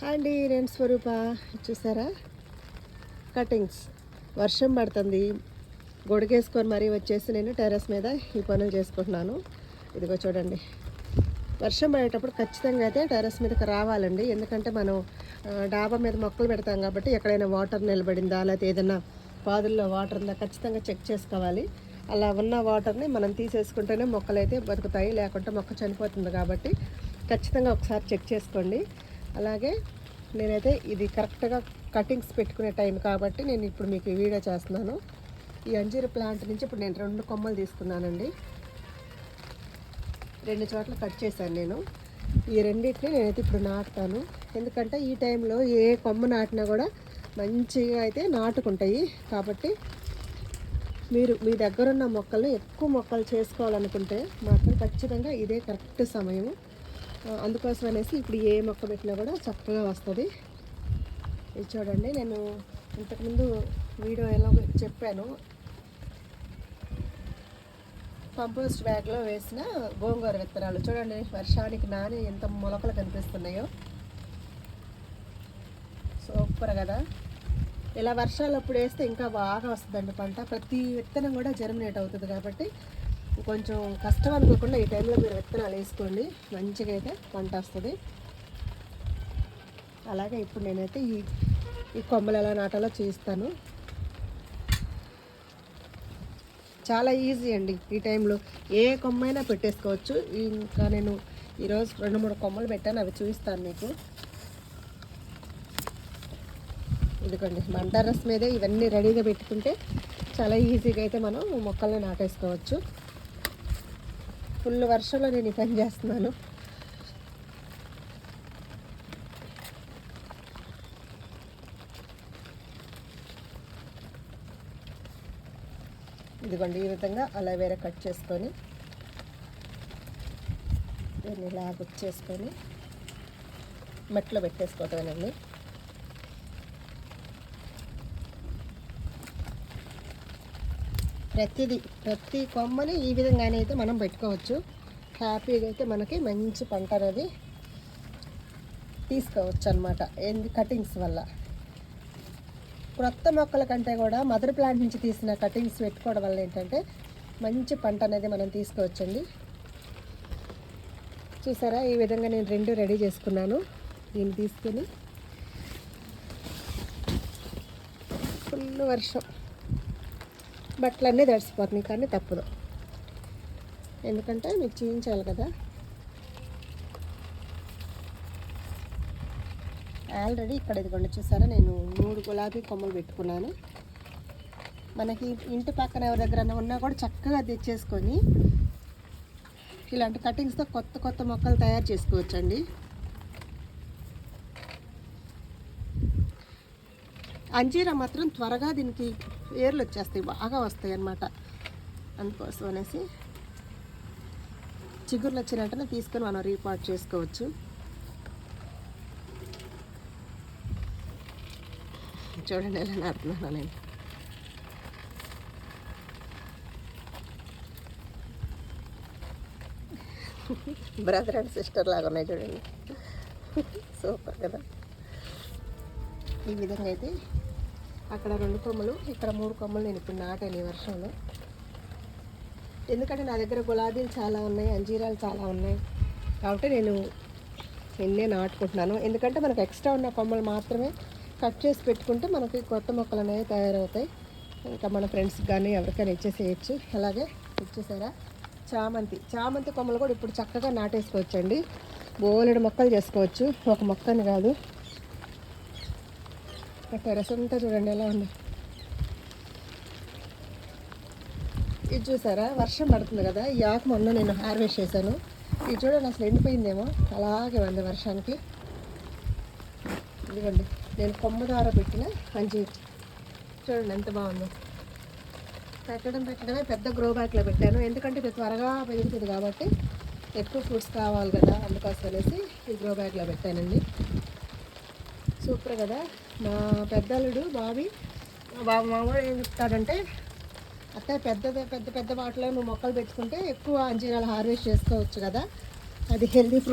Hi అండి నేను స్వరూప. చూసారా? కటింగ్స్. వర్షం పడుతుంది. గొడుగేసుకొని మరీ వచ్చేసి నేను టెర్రస్ మీద ఈ పనులు చేసుకుంటున్నాను. ఇదిగో చూడండి. వర్షం పడేటప్పుడు ఖచ్చితంగా అయితే టెర్రస్ మీదకి రావాలండి. ఎందుకంటే మనం డాబా మీద మొక్కలు పెడతాం కాబట్టి ఎక్కడైనా వాటర్ నిలబడిందా లేకపోతే ఏదైనా పాదుల్లో వాటర్ ఉందా ఖచ్చితంగా చెక్ చేసుకోవాలి. అలా ఉన్న వాటర్ని మనం తీసేసుకుంటేనే మొక్కలు అయితే బతుకుతాయి. లేకుంటే మొక్క చనిపోతుంది కాబట్టి ఖచ్చితంగా ఒకసారి చెక్ చేసుకోండి. అలాగే నేనైతే ఇది కరెక్ట్గా కటింగ్స్ పెట్టుకునే టైం కాబట్టి నేను ఇప్పుడు మీకు వీడియో చేస్తున్నాను. ఈ అంజీర ప్లాంట్ నుంచి ఇప్పుడు నేను రెండు కొమ్మలు తీసుకున్నానండి. రెండు చోట్ల కట్ చేశాను నేను. ఈ రెండింటిని నేనైతే ఇప్పుడు నాటుతాను. ఎందుకంటే ఈ టైంలో ఏ కొమ్మ నాటినా కూడా మంచిగా అయితే నాటుకుంటాయి. కాబట్టి మీరు మీ దగ్గర ఉన్న ఎక్కువ మొక్కలు చేసుకోవాలనుకుంటే మాత్రం ఖచ్చితంగా ఇదే కరెక్ట్ సమయం అందుకోసం అనేసి ఇప్పుడు ఏ మొక్క పెట్టినా కూడా చక్కగా వస్తుంది. ఇది చూడండి నేను ఇంతకుముందు వీడియో ఎలా చెప్పాను. కంపోస్ట్ బ్యాగ్లో వేసిన గోంగూర విత్తనాలు. చూడండి వర్షానికి నాని ఎంత మొలకలు కనిపిస్తున్నాయో. సూపర్ కదా. ఇలా వర్షాలు అప్పుడు వేస్తే ఇంకా బాగా వస్తుందండి పంట. ప్రతి విత్తనం కూడా జర్మినేట్ అవుతుంది కాబట్టి కొంచెం కష్టం అనుకోకుండా ఈ టైంలో మీరు విత్తనాలు వేసుకోండి. మంచిగా అయితే పంట వస్తుంది. అలాగే ఇప్పుడు నేనైతే ఈ ఈ కొమ్మలు ఎలా నాటాలో చూస్తాను. చాలా ఈజీ అండి ఈ టైంలో. ఏ కొమ్మైనా పెట్టేసుకోవచ్చు. ఇంకా నేను ఈరోజు రెండు మూడు కొమ్మలు పెట్టాను. అవి చూపిస్తాను మీకు. ఇదిగోండి మందారస్ మీదే ఇవన్నీ రెడీగా పెట్టుకుంటే చాలా ఈజీగా అయితే మనం మొక్కల్ని నాటేసుకోవచ్చు. ఫుల్ వర్షంలో నేను ఈ పని చేస్తున్నాను. ఇదిగోండి ఈ విధంగా అలవేరా కట్ చేసుకొని దీన్ని ఇలా గుచ్చేసుకొని మెట్లో పెట్టేసుకోవటమేనండి. ప్రతిదీ ప్రతి కొమ్మని ఈ విధంగానే అయితే మనం పెట్టుకోవచ్చు. హ్యాపీగా అయితే మనకి మంచి పంట అనేది తీసుకోవచ్చు అనమాట ఎందు కటింగ్స్ వల్ల. క్రొత్త మొక్కల కంటే కూడా మదర్ ప్లాంట్ నుంచి తీసిన కటింగ్స్ పెట్టుకోవడం వల్ల ఏంటంటే మంచి పంట అనేది మనం తీసుకోవచ్చండి. చూసారా? ఈ విధంగా నేను రెండు రెడీ చేసుకున్నాను. దీన్ని తీసుకుని ఫుల్ వర్షం. బట్టలన్నీ తడిసిపోతున్నాయి కానీ తప్పదు. ఎందుకంటే మీకు చూపించాలి కదా. ఆల్రెడీ ఇక్కడ ఇదిగోండి చూసారా నేను మూడు గులాబీ కొమ్మలు పెట్టుకున్నాను. మనకి ఇంటి పక్కన ఎవరి దగ్గర ఉన్నా కూడా చక్కగా తెచ్చేసుకొని ఇలాంటి కటింగ్స్తో కొత్త కొత్త మొక్కలు తయారు చేసుకోవచ్చండి. అంజీరా మాత్రం త్వరగా దీనికి ఏర్లు వచ్చేస్తాయి బాగా వస్తాయి అన్నమాట. అందుకోసం అనేసి చిగుర్లు వచ్చిన వెంటనే తీసుకొని మనం రీపాట్ చేసుకోవచ్చు. చూడండి ఎలా నాడుతున్నాను నేను. బ్రదర్ అండ్ సిస్టర్ లాగా ఉన్నాయి చూడండి. సూపర్ కదా. ఈ విధంగా అయితే అక్కడ రెండు కొమ్మలు ఇక్కడ మూడు కొమ్మలు నేను ఇప్పుడు నాటాను ఈ వర్షంలో. ఎందుకంటే నా దగ్గర గులాబీలు చాలా ఉన్నాయి అంజీరాలు చాలా ఉన్నాయి. కాబట్టి నేను ఎన్నే నాటుకుంటున్నాను. ఎందుకంటే మనకు ఎక్స్ట్రా ఉన్న కొమ్మలు మాత్రమే కట్ చేసి పెట్టుకుంటే మనకి కొత్త మొక్కలు అనేవి తయారవుతాయి. ఇంకా మన ఫ్రెండ్స్కి కానీ ఎవరికైనా ఇచ్చేసేయచ్చు. అలాగే ఇచ్చేసారా? చామంతి. చామంతి కొమ్మలు కూడా ఇప్పుడు చక్కగా నాటేసుకోవచ్చండి. బోలెడు మొక్కలు చేసుకోవచ్చు. ఒక మొక్కని కాదు. ఆ టెరస్ అంతా చూడండి ఎలా ఉంది. ఇది చూసారా? వర్షం పడుతుంది కదా? ఈ ఆకు మొన్న నేను హార్వెస్ట్ చేశాను. ఇది చూడండి అసలు ఎండిపోయిందేమో. అలాగే ఉంది వర్షానికి. ఇదిగోండి నేను కొమ్మ ద్వారా పెట్టిన మంచి చూడండి ఎంత బాగుందో. పెట్టడం పెట్టడమే పెద్ద గ్రో బ్యాగ్లో పెట్టాను. ఎందుకంటే ఇది త్వరగా పెరుగుతుంది కాబట్టి ఎక్కువ ఫ్రూట్స్ కావాలి కదా అందుకోసం అనేసి ఈ గ్రో బ్యాగ్లో పెట్టానండి. సూపర్ కదా? మా పెద్దలుడు బావి మా బాబు మామూలు ఏం చెప్తాడంటే అత్త పెద్ద పెద్ద పెద్ద వాటిలో నువ్వు మొక్కలు పెట్టుకుంటే ఎక్కువ అంజీరాలు హార్వెస్ట్ చేసుకోవచ్చు కదా. అది హెల్దీ ఫ్రూట్